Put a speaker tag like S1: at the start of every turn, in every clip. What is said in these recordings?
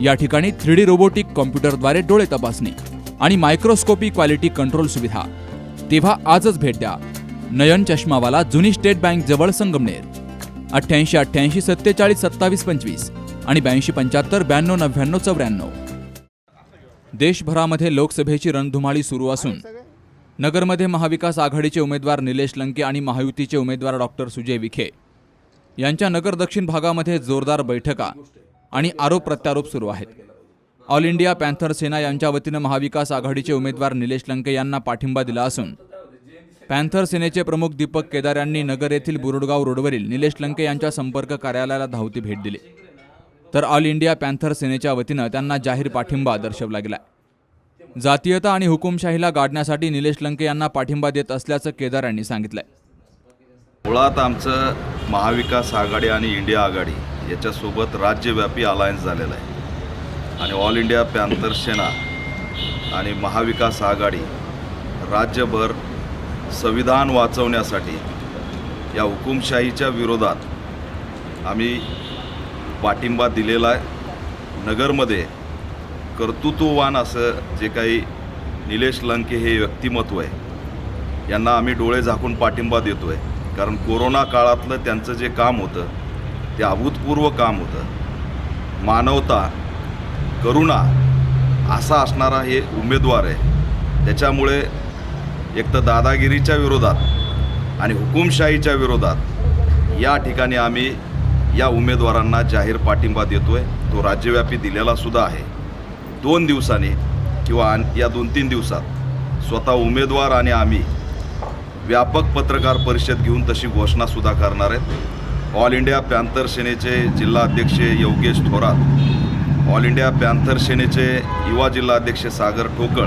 S1: या ठिकाणी three D robotic कॉम्प्युटरद्वारे डोळे तपासणी आणि मायक्रोस्कोपी क्वालिटी कंट्रोल सुविधा. तेव्हा आजच भेट द्या. नयन चष्मावाला जुनी स्टेट बँक जवळ संगमनेर. अठ्ठ्याऐंशी अठ्ठ्याऐंशी सत्तेचाळीस सत्तावीस पंचवीस आणि ब्याऐंशी पंच्याहत्तर ब्याण्णव नव्याण्णव चौऱ्याण्णव. देशभरामध्ये लोकसभेची रणधुमाळी सुरू असून नगरमध्ये महाविकास आघाडीचे उमेदवार निलेश लंके आणि महायुतीचे उमेदवार डॉक्टर सुजय विखे. यांच्या नगर दक्षिण भागामध्ये जोरदार बैठका आणि आरोप प्रत्यारोप सुरू आहेत. ऑल इंडिया पॅन्थर सेना यांच्या वतीनं महाविकास आघाडीचे उमेदवार निलेश लंके यांना पाठिंबा दिला असून पॅन्थर सेनेचे प्रमुख दीपक केदार यांनी नगर येथील बुरुडगाव रोडवरील निलेश लंके यांच्या संपर्क कार्यालयाला धावती भेट दिली. तर ऑल इंडिया पॅन्थर सेनेच्या वतीनं त्यांना जाहीर पाठिंबा दर्शवला गेला जातीयता आणि हुकुमशाहीला गाडण्यासाठी निलेश लंके यांना पाठिंबा देत असल्याचं केदार यांनी सांगितलंय.
S2: मुळात आमचं महाविकास आघाडी आणि इंडिया आघाडी याच्यासोबत राज्यव्यापी अलायन्स झालेला आहे. आणि ऑल इंडिया पॅन्थर सेना आणि महाविकास आघाडी राज्यभर संविधान वाचवण्यासाठी या हुकुमशाहीच्या विरोधात आम्ही पाठिंबा दिलेला आहे. नगरमध्ये कर्तृत्ववान असं जे काही निलेश लंके हे व्यक्तिमत्व आहे यांना आम्ही डोळे झाकून पाठिंबा देतो आहे कारण कोरोना काळातलं त्यांचं जे काम होतं ते अभूतपूर्व काम होतं. मानवता करुणा असा असणारा हे उमेदवार आहे. त्याच्यामुळे एक तर दादागिरीच्या विरोधात आणि हुकुमशाहीच्या विरोधात या ठिकाणी आम्ही या उमेदवारांना जाहीर पाठिंबा देतो आहे तो राज्यव्यापी दिलेला सुद्धा आहे. दोन दिवसांनी किंवा या दोन तीन दिवसात स्वतः उमेदवार आणि आम्ही व्यापक पत्रकार परिषद घेऊन तशी घोषणासुद्धा करणार आहेत. ऑल इंडिया पॅन्थर सेनेचे जिल्हा अध्यक्ष Yogesh Thorat all India panther सेनेचे युवा जिल्हा अध्यक्ष सागर ठोकळ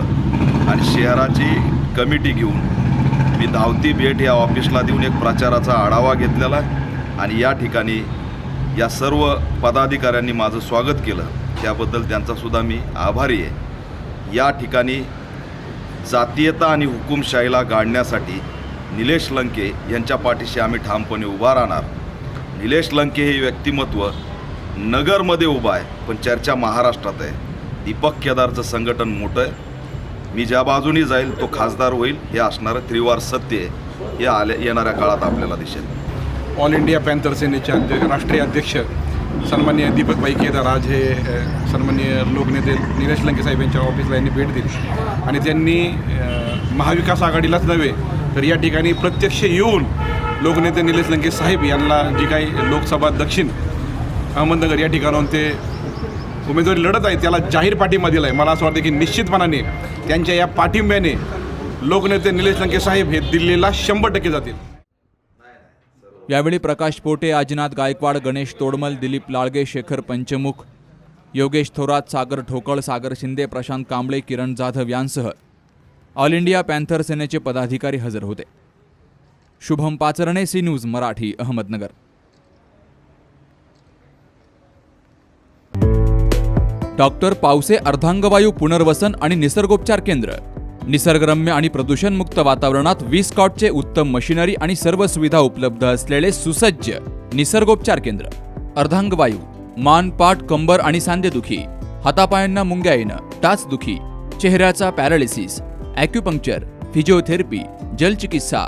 S2: आणि शहराची कमिटी घेऊन मी धावती भेट या ऑफिसला देऊन एक प्रचाराचा आढावा घेतलेला आहे आणि या ठिकाणी या सर्व पदाधिकाऱ्यांनी माझं स्वागत केलं. त्याबद्दल त्यांचासुद्धा मी आभारी आहे. या ठिकाणी जातीयता आणि हुकुमशाहीला गाडण्यासाठी निलेश लंके यांच्या पाठीशी आम्ही ठामपणे उभा राहणार. निलेश लंके हे व्यक्तिमत्व नगरमध्ये उभं आहे पण चर्चा महाराष्ट्रात आहे. दीपक केदारचं संघटन मोठं आहे. मी ज्या बाजूनी जाईल तो खासदार होईल हे असणारं त्रिवार सत्य आहे. हे आले येणाऱ्या काळात आपल्याला दिसेल.
S3: ऑल इंडिया पॅन्थर सेनेचे अध्यक्ष राष्ट्रीय अध्यक्ष सन्मान्य दीपकभाई केदार आज हे सन्मान्य लोकनेते निलेश लंके साहेब यांच्या ऑफिसला यांनी भेट दिली. आणि त्यांनी महाविकास आघाडीलाच नव्हे तर या ठिकाणी प्रत्यक्ष येऊन लोकनेते निलेश लंके साहेब यांना जी काही लोकसभा दक्षिण अहमदनगर या ठिकाणाहून ते उमेदवारी लढत आहे त्याला जाहीर पाठिंबा दिला आहे मला असं वाटतं की निश्चितपणाने त्यांच्या या पाठिंब्याने लोकनेते निलेश लंके साहेब हे दिल्लीला शंभर टक्के जातील.
S1: यावेळी प्रकाश पोटे अजिनाथ गायकवाड गणेश तोडमल दिलीप लाळगे शेखर पंचमुख योगेश थोरात सागर ठोकळ सागर शिंदे प्रशांत कांबळे किरण जाधव यांसह ऑल इंडिया पॅन्थर सेनेचे पदाधिकारी हजर होते. Shubham Pacharne C news Marathi Ahmednagar. Doctor Pawase अर्धांगवायू पुनर्वसन आणि निसर्गोपचार केंद्र. निसर्गरम्य आणि प्रदूषणमुक्त वातावरणात वीस कॉटचे उत्तम मशिनरी आणि सर्व सुविधा उपलब्ध असलेले सुसज्ज निसर्गोपचार केंद्र. अर्धांगवायू मान पाठ कंबर आणि सांधेदुखी हातापायांना मुंग्या येणं टाचदुखी चेहऱ्याचा पॅरालिसिस ॲक्युपंक्चर फिजिओथेरपी जलचिकित्सा